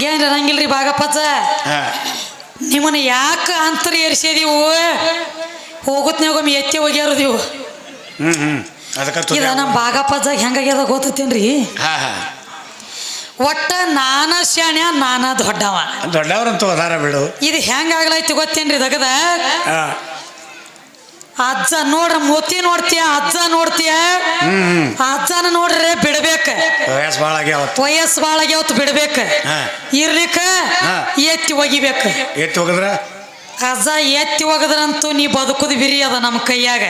ಹಂಗೇನ್ ಇರಂಗಿಲ್ರಿ ಬಾಗಪ್ಪಜ್ಜ ನಿಮ್ಮನ್ನ ಯಾಕ ಅಂತರ ಏರ್ಸ್ಯದೀವು? ಹೋಗುತ್ನ್ಯಾಗೊಮ್ಮೆ ಎತ್ತಿ ಹೋಗ್ಯಾರದೀವು ಇದ ನಮ್ಮ ಬಾಗಪ್ಪಜ್ಜಾಗ ಹೆಂಗಾಗ್ಯದ ಗೊತ್ತೇನ್ರಿ ಒಟ್ಟ ನಾನ ಶಾಣ್ಯ ನಾನ ದೊಡ್ಡವ. ದೊಡ್ಡವ್ರಂತೂ ಅದಾರ ಬಿಡು. ಇದು ಹೆಂಗಾಗ್ಲೈತಿ ಗೊತ್ತೇನ್ರಿ ದಗದ? ಹಾ. ಅಜ್ಜ ನೋಡ್ರ ಮೋತಿ ನೋಡ್ತೀಯ ಅಜ್ಜ ನೋಡ್ತೀಯ? ಅಜ್ಜನ ನೋಡ್ರೆ ಬಿಡ್ಬೇಕ. ವಯಸ್ಸು ಭಾಳ ಆಗ್ಯಾವತ್ತು ವಯಸ್ಸು ಭಾಳ ಆಗ್ಯಾವತ್ತು ಬಿಡ್ಬೇಕ. ಇರ್ಲಿಕ್ಕ. ಎತ್ತಿ ಒಗಿಬೇಕ. ಎತ್ತಿ ಹೋಗಿದ್ರ ಅಜ್ಜ ಎತ್ತಿ ಒಗದ್ರಂತೂ ನೀ ಬದುಕುದು ಬಿರಿ ಅದ ನಮ್ಮ ಕೈಯಾಗ.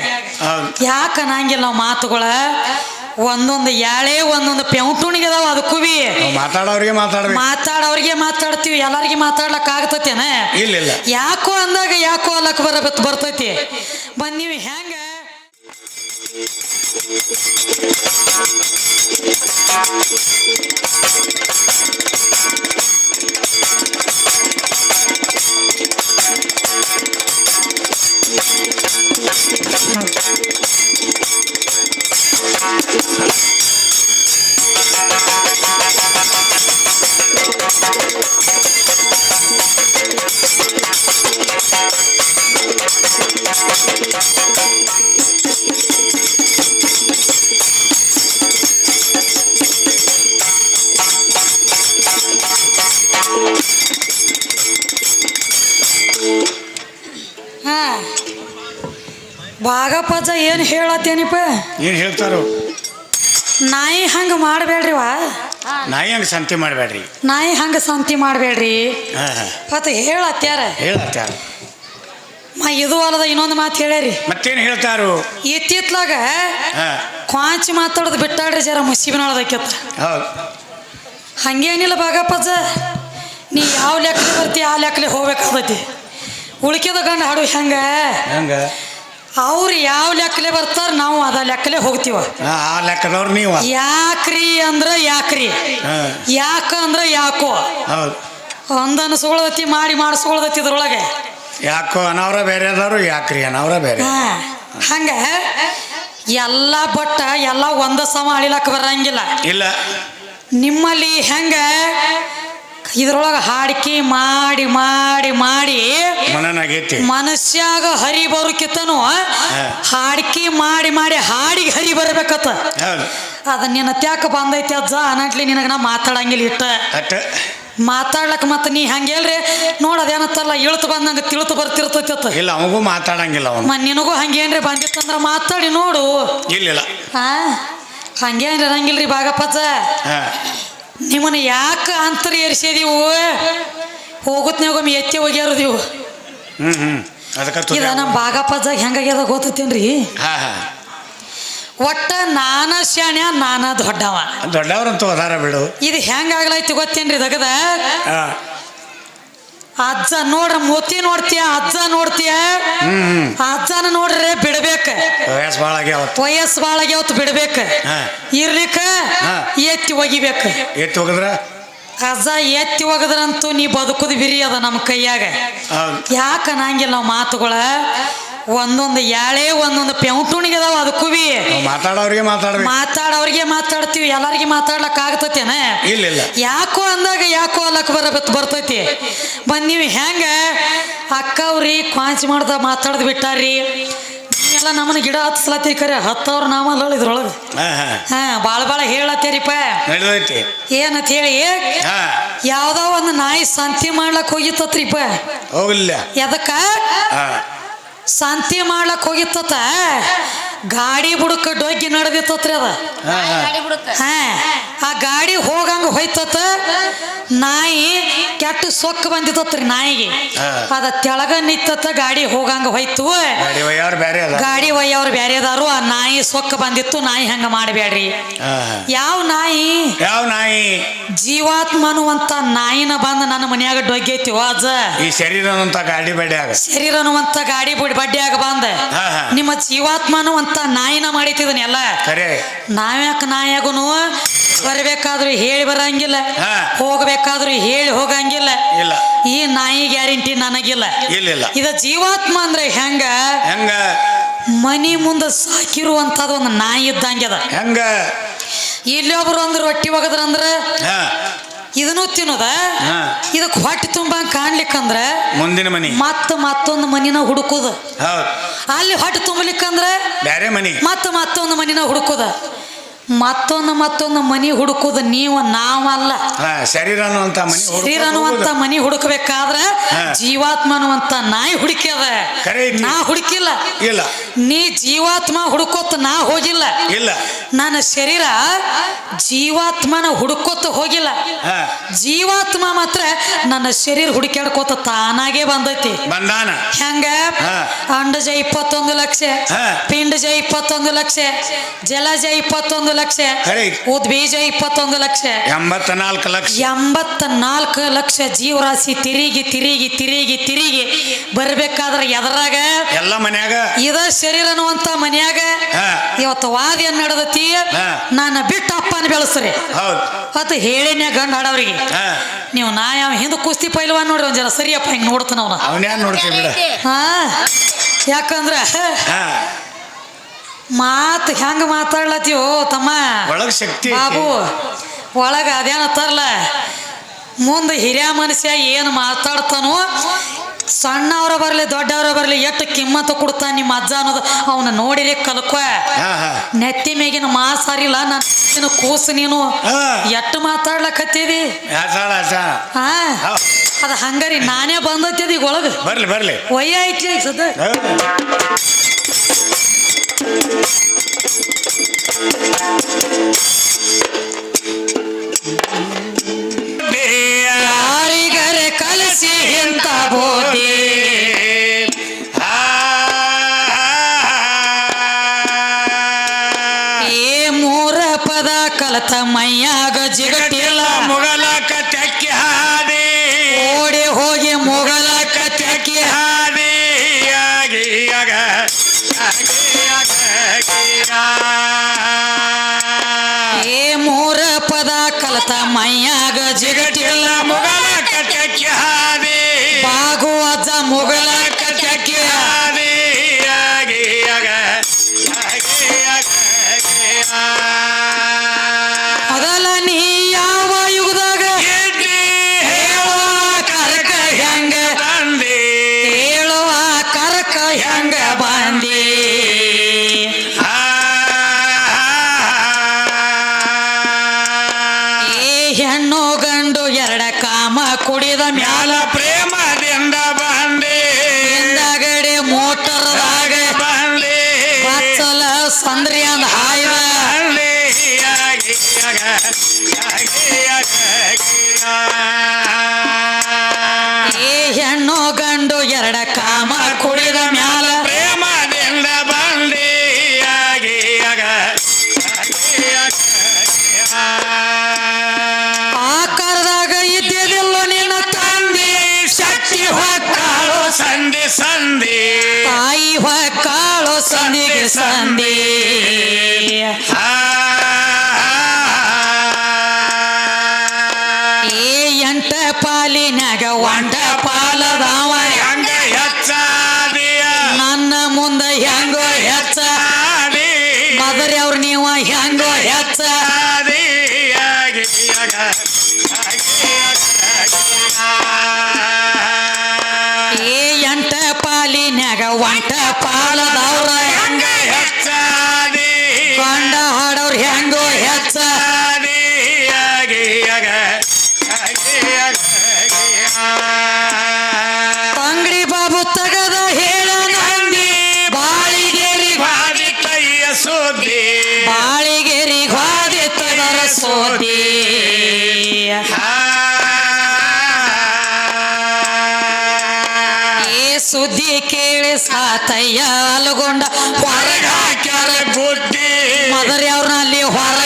ಯಾಕ ಅನ್ನಂಗಿಲ್ಲ ನಾವು ಮಾತುಗಳ? ಒಂದೊಂದು ಯಾಳೆ ಒಂದೊಂದು ಪೆಂಟುಣಿಗೆ ಅದಾವ ಅದಕ್ಕೂ ಬಿ ನಾವು ಮಾತಾಡೋರಿಗೆ ಮಾತಾಡೋ ಮಾತಾಡೋರಿಗೆ ಮಾತಾಡ್ತೀವಿ ಎಲ್ಲರಿಗೆ ಮಾತಾಡ್ಲಕ್ ಆಗ್ತತೇನ? ಇಲ್ಲ ಇಲ್ಲ. ಯಾಕೋ ಅಂದಾಗ ಯಾಕೋ ಅಲ್ಲಕ್ ಬರ ಬರ್ತೈತಿ. ಬಂದ್ ನೀವು ಹೆಂಗ? ಭಾಗಪಜ ಏನು ಹೇಳತ್ತೇನಿಪ್ಪ? ಏನು ಹೇಳ್ತಾರೋ? ನಾಯಿ ಹಂಗ ವಾ. ನಾಯಿ ಹಂಗೆ ಸಂತೆ ಮಾಡಬೇಡ್ರಿ. ನಾಯಿ ಹಂಗ ಸಂತಿ ಮಾಡಬೇಡ್ರಿ. ಮತ್ತು ಹೇಳತ್ಯಾರ ಹೇಳತ್ತಾರ. ಮ ಇದು ಅಲ್ಲದ ಇನ್ನೊಂದು ಮಾತು ಹೇಳ್ಯಾರಿ. ಮತ್ತೇನು ಹೇಳ್ತಾರು? ಇತ್ತಿತ್ಲಾಗ ಕ್ವಾಂಚಿ ಮಾತಾಡೋದು ಬಿಟ್ಟಾಡ್ರಿ ಜರ ಮುಸಿಬಿನೊಳದಕ್ಕೆತ್ತ ಹೌದು. ಹಂಗೇನಿಲ್ಲ ಬಾಗಪ್ಪಜ್ಜ ನೀ ಯಾವ ಲೆಕ್ಕ ಬರ್ತಿ ಆ ಲೆಕ್ಕಲಿ ಹೋಗ್ಬೇಕಾಗತ್ತಿ ಉಳಿಕೆದ ಗಂಡ ಹಾಡು ಹೆಂಗ? ಹಂಗ? ಅವ್ರು ಯಾವ ಲೆಕ್ಕಲೆ ಬರ್ತಾರ ನಾವು ಅದ ಲೆಕ್ಕಲೆ ಹೋಗ್ತೀವ. ಆ ಲೆಕ್ಕದವ್ರು ನೀವು. ಯಾಕ್ರಿ ಅಂದ್ರ ಯಾಕ್ರಿ? ಯಾಕ ಅಂದ್ರ ಯಾಕೋ? ಹೌದು. ಅನ್ಸ್ಕೊಳ್ದತಿ ಮಾಡಿ ಮಾಡಿಸ್ಕೊಳ್ದತಿ ಇದ್ರೊಳಗೆ. ಯಾಕೋ ಅನವ್ರ ಬೇರೆ ಅದಾರು ಯಾಕ್ರಿ ಅನವ್ರ ಬೇರೆ? ಹಾ. ಹಂಗ ಎಲ್ಲ ಬಟ್ಟ ಎಲ್ಲ ಒಂದ ಸಮ ಅಳಿಲಕ್ಕ ಬರಂಗಿಲ್ಲ. ಇಲ್ಲ. ನಿಮ್ಮಲ್ಲಿ ಹೆಂಗ ಇದ್ರೊಳಗ ಹಾಡಿಕೆ ಮಾಡಿ ಮಾಡಿ ಮಾಡಿ ಮನನಾಗೈತಿ. ಮನುಷ್ಯಾಗ ಹರಿ ಬರೋಕಿತ್ತನು ಹಾಡಿಕೆ ಮಾಡಿ ಮಾಡಿ ಹಾಡಿಗೆ ಹರಿ ಬರ್ಬೇಕತ್ತ. ಅದ ನಿನ್ನ ತ್ಯಾಕ ಬಂದೈತಿ ಅಜ್ಜ ಅನಟ್ಲಿ ನಿನಗ ನಾ ಮಾತಾಡಂಗಿಲ್ಲ ಇಟ್ಟ. ಮಾತಾಡ್ಲಕ್ ಮತ್ತ ನೀ ಹಂಗೇಲ್ರಿ ನೋಡದೇನತ್ತಲ್ಲ ಇಳ್ತು ಬಂದಂಗ ತಿಳ್ತು ಬರ್ತಿರ್ತೈತಿ ಅತ್ತ. ಇಲ್ಲ ಅವಗೂ ಮಾತಾಡಂಗಿಲ್ಲ ಅವನು. ನಿನಗೂ ಹಂಗೇನ್ರಿ ಬಂದಿತ್ತಂದ್ರ ಮಾತಾಡಿ ನೋಡು. ಇಲ್ಲ ಹಾ ಹಂಗೇನ್ರಿ ಇರಂಗಿಲ್ರಿ ಬಾಗಪ್ಪಜ್ಜ ನಿಮ್ಮನ್ನ ಯಾಕ ಅಂತರ ಏರ್ಸ್ಯದೀವು ಹೋಗುತ್ನ್ಯಾಗೊಮ್ಮೆ ಎತ್ತಿ ಹೋಗ್ಯಾರ ನೀವು ಇದ ನಮ್ಮ ಬಾಗಪ್ಪಜ್ಜಾಗ ಹೆಂಗಾಗ್ಯದ ಗೊತ್ತೇನ್ರಿ ಹಾ ಹಾ. ಒಟ್ಟ ನಾನ ಶಾಣ್ಯ ನಾನ ದೊಡ್ಡವ. ದೊಡ್ಡವ್ರಂತೂ ಅದಾರ ಬಿಡು. ಇದು ಹೆಂಗಾಗ್ಲೈತಿ ಗೊತ್ತೇನ್ರಿ ದಗದ? ಹಾ. ಅಜ್ಜ ನೋಡ್ರ ಮೋತಿ ನೋಡ್ತೀಯ ಅಜ್ಜ ನೋಡ್ತೀಯ? ಅಜ್ಜನ ನೋಡ್ರೆ ಬಿಡ್ಬೇಕ. ವಯಸ್ಸು ಭಾಳ ಆಗ್ಯಾವತ್ತು ವಯಸ್ಸು ಭಾಳ ಆಗ್ಯಾವತ್ತು ಬಿಡ್ಬೇಕ. ಇರ್ಲಿಕ್ಕ. ಎತ್ತಿ ಒಗಿಬೇಕ. ಎತ್ತಿ ಹೋಗಿದ್ರ ಅಜ್ಜ ಎತ್ತಿ ಒಗದ್ರಂತೂ ನೀ ಬದುಕುದು ಬಿರಿ ಅದ ನಮ್ಮ ಕೈಯಾಗ. ಯಾಕ ಅನ್ನಂಗಿಲ್ಲ ನಾವು ಮಾತುಗಳ? ಒಂದೊಂದು ಯಾಳೆ ಒಂದೊಂದು ಪೆಂಟುಣಿಗೆ ಅದಾವ ಅದಕ್ಕೂ ಬಿ ನಾವು ಮಾತಾಡೋರಿಗೆ ಮಾತಾಡ್ಬೇಕು. ಮಾತಾಡೋರಿಗೆ ಮಾತಾಡ್ತೀವಿ ಎಲ್ಲರಿಗೆ ಮಾತಾಡ್ಲಕ್ ಆಗ್ತತೇನ ಇಲ್ಲ ಇಲ್ಲ. ಯಾಕೋ ಅಂದಾಗ ಯಾಕೋ ಅಲ್ಲಕ್ ಬರ ಬರ್ತೈತಿ. ಬಂದ್ ನೀವು ಹೆಂಗ? ಅಕ್ಕವ್ರಿ ಕ್ವಾಂಚ್ ಮಾಡ್ದ ಮಾತಾಡ್ದು ಬಿಟ್ಟಾರ್ರಿ ಎಲ್ಲ ನಮ್ಮನ್ನ ಗಿಡ ಹತ್ಸ್ಲತ್ತಿ ಕರೆ ಹತ್ತವ್ರ ನಾಮ ಇದ್ರೊಳಗೆ ಹಾ ಭಾಳ ಭಾಳ ಹೇಳತ್ತೇರಿಪ್ಪ. ಏನಂತ ಹೇಳಿ? ಯಾವ್ದೋ ಒಂದು ನಾಯಿ ಸಂತಿ ಮಾಡ್ಲಕ್ ಹೋಗಿತ್ತತ್ರಿಪ್ಪ. ಹೋಗಿಲ್ಲ ಎದಕ್ಕ? ಸಂತಿ ಮಾಡ್ಲಕ್ ಹೋಗಿತ್ತ ಗಾಡಿ ಬುಡಕ ಡೊಗ್ಗಿ ನಡೆದಿತ್ತತ್ರಿ ಅದ. ಹಾ ಆ ಗಾಡಿ ಹೋಗಂಗ ಹೋಯ್ತತ ನಾಯಿ ಕೆಟ್ಟ ಸೊಕ್ಕ ಬಂದಿತ್ತತ್ರಿ ನಾಯಿಗೆ. ಅದ ತೆಳಗ ನಿತ್ತತ ಗಾಡಿ ಹೋಗಂಗ ಹೋಯ್ತು. ಗಾಡಿ ಒಯ್ಯವ್ರು ಬ್ಯಾರೆ ಅದಾರು. ಆ ನಾಯಿ ಸೊಕ್ಕ ಬಂದಿತ್ತು ನಾಯಿ ಹಂಗ ಮಾಡಬೇಡ್ರಿ ಯಾವ ನಾಯಿ? ಯಾವ ನಾಯಿ? ಜೀವಾತ್ಮ ಅನ್ನುವಂತ ನಾಯಿನ ಬಂದು ನನ್ನ ಮನ್ಯಾಗ ಡೊಗ್ಗೈತಿ ವಾಜ. ಈ ಶರೀರದಂತ ಗಾಡಿ ಬೇಡ್ಯಾಗ. ಶರೀರ ಅನ್ನುವಂತ ಗಾಡಿ ಬುಡಿ ಬಡ್ಡಿಯಾಗ ಬಂದ. ನಿಮ್ಮ ಜೀವಾತ್ಮ ಅನ್ನುವಂತ ನಾಯಿನ ಮಾಡಿತಿದನೆಲ್ಲ ಎಲ್ಲ. ಖರೆ. ನಾವ್ಯಾಕ ನಾಯಾಗುನು? ಬರ್ಬೇಕಾದ್ರೂ ಹೇಳಿ ಬರಂಗಿಲ್ಲ. ಹೋಗ್ಬೇಕಾದ್ರೂ ಹೇಳಿ ಹೋಗಂಗಿಲ್ಲ. ಇಲ್ಲ. ಈ ನಾಯಿ ಗ್ಯಾರಂಟಿ ನನಗಿಲ್ಲ. ಇಲ್ಲ ಇಲ್ಲ. ಇದ ಜೀವಾತ್ಮ ಅಂದ್ರೆ ಹೆಂಗ? ಹೆಂಗ? ಮನಿ ಮುಂದೆ ಸಾಕಿರುವಂತದ ಒಂದು ನಾಯಿ ಇದ್ದಂಗೆ ಅದ. ಹೆಂಗ? ಇಲ್ಲೊಬ್ರು ಅಂದ್ರೆ ರೊಟ್ಟಿ ಒಗದ್ರಂದ್ರ ಹಾ. ಇದನ್ನು ತಿನ್ನೋದ? ಹಾ. ಇದಕ್ಕೆ ಹೊಟ್ಟೆ ತುಂಬ ಕಾಣ್ಲಿಕ್ಕಂದ್ರ ಮುಂದಿನ ಮನಿ. ಮತ್ತ ಮತ್ತೊಂದು ಮನಿನ ಹುಡುಕುದ. ಅಲ್ಲಿ ಹೊಟ್ಟೆ ತುಂಬಲಿಕ್ಕಂದ್ರ ಬೇರೆ ಮನಿ. ಮತ್ತ ಮತ್ತೊಂದು ಮನಿನ ಹುಡುಕುದ. ಮತ್ತೊಂದು ಮತ್ತೊಂದು ಮನಿ ಹುಡುಕುದು ನೀವು ನಾವಲ್ಲ. ಶರೀರ ಅನ್ನುವಂತ ಮನಿ ಶರೀರ ಅನ್ನುವಂತ ಮನಿ ಹುಡುಕಬೇಕಾದ್ರೆ. ಜೀವಾತ್ಮ ಅನ್ನುವಂತ ನಾಯಿ ಹುಡುಕ್ಯದ. ನಾ ಹುಡುಕಿಲ್ಲ. ಇಲ್ಲ. ನೀ ಜೀವಾತ್ಮ ಹುಡುಕೋತ ನಾ ಹೋಗಿಲ್ಲ. ಇಲ್ಲ. ನನ್ನ ಶರೀರ ಜೀವಾತ್ಮನ ಹುಡುಕೋತ ಹೋಗಿಲ್ಲ. ಜೀವಾತ್ಮ ಮಾತ್ರ ನನ್ನ ಶರೀರ ಹುಡುಕ್ಯಾಡ್ಕೋತ ತಾನಾಗೆ ಬಂದೈತಿ. ಹೆಂಗ. ಅಂಡಜ ಇಪ್ಪತ್ತೊಂದು ಲಕ್ಷ ಪಿಂಡ ಪಿಂಡಜ ಇಪ್ಪತ್ತೊಂದು ಲಕ್ಷ ಜಲಜ ಇಪ್ಪತ್ತೊಂದು ಲಕ್ಷ. ಉದ್ ಉದ್ಬೀಜ ಇಪ್ಪತ್ತೊಂದು ಲಕ್ಷ. ಎಂಬತ್ತ ನಾಲ್ಕು ಲಕ್ಷ. ಎಂಬತ್ತ ನಾಲ್ಕು ಲಕ್ಷ ಜೀವರಾಶಿ ತಿರುಗಿ ತಿರುಗಿ ತಿರುಗಿ ತಿರುಗಿ ಬರ್ಬೇಕಾದ್ರೆ ಎದರಾಗ? ಎಲ್ಲ ಮನ್ಯಾಗ. ಇದ ಶರೀರ ಅನ್ನುವಂತ ಮನ್ಯಾಗ ಇವತ್ತು ವಾದ ಏನ್ ನಡೆದತಿ ನನ್ನ ಬಿಟ್ಟ ಅಪ್ಪನ ಬೆಳೆಸ್ರಿ. ಹೌದು. ಅದು ಹೇಳಿನ ಗಂಡ ಹಾಡವ್ರಿಗೆ ನೀವು ನಾ ಯಾವ ಹಿಂದೆ ಕುಸ್ತಿ ಪೈಲ್ವಾ ನೋಡ್ರಿ ಒಂದ್ ಜನ. ಸರಿಯಪ್ಪ ಹಿಂಗ್ ನೋಡ್ತಾನ ಅವನ. ಯಾಕಂದ್ರ ಮಾತ್ ಹೆಂಗ ಮಾತಾಡ್ಲತ್ತೀವೋ ತಮ್ಮ? ಒಳಗೆ ಶಕ್ತಿ ಬಾಬು ಒಳಗ ಅದೇನತ್ತಾರಲ್ಲ ಮುಂದೆ ಹಿರಿಯ ಮನುಷ್ಯ ಏನು ಮಾತಾಡ್ತಾನೋ ಸಣ್ಣವ್ರ ಬರಲಿ ದೊಡ್ಡವರ ಬರಲಿ ಎಷ್ಟು ಕಿಮ್ಮತ್ತು ಕೊಡ್ತಾನೆ ನಿಮ್ಮ ಅಜ್ಜ ಅನ್ನೋದು ಅವನ ನೋಡಿರಿ ಕಲ್ಕ. ನೆತ್ತಿ ಮೇಗಿನ ಮಾಸಾರಿಲ್ಲ ನನ್ನ ಕೂಸು ನೀನು. ಎಷ್ಟು ಮಾತಾಡ್ಲಕತ್ತೀವಿ. ಅದ ಹಂಗಾರಿ ನಾನೇ ಬಂದೈತಿದ ಈಗ ಒಳಗ. ಬರ್ಲಿ ಬರ್ಲಿ. ಒಯ್ಯ ಐತಿ ಸದ ಹೌದು. ಯಾರಿಗರೆ ಕಲತ ಮ್ಯಾಲ ಪ್ರೇಮ ಪ್ರೇಮದಿಂದ ಬಂದೆ. ಹಿಂದಗಡೆ ಮೋಟರ್ದಾಗ ಬಂದೆ. ಬಚ್ಚಲ ಸಂದ್ರಿ ಅಂದ ಹಾಯ್ದ ಬಂದೆ. ಸಂಧಿ. ಸಂಧಿ ತಾಯಿ ಹೊಕ್ಕಾಳು ಸಂದಿಗೆ ಸಂದಿ ಸೋದಿ ಏ ಸುದ್ದಿ ಕೇಳಿ ಸಾತಯ್ಯ ಅಲ್ಗೊಂಡ ಹೊರಗಾಕ್ಯಾರ ಬುದ್ಧಿ ಮದರಿ ಅವ್ರನ್ನ ಅಲ್ಲಿ ಹೊರಗ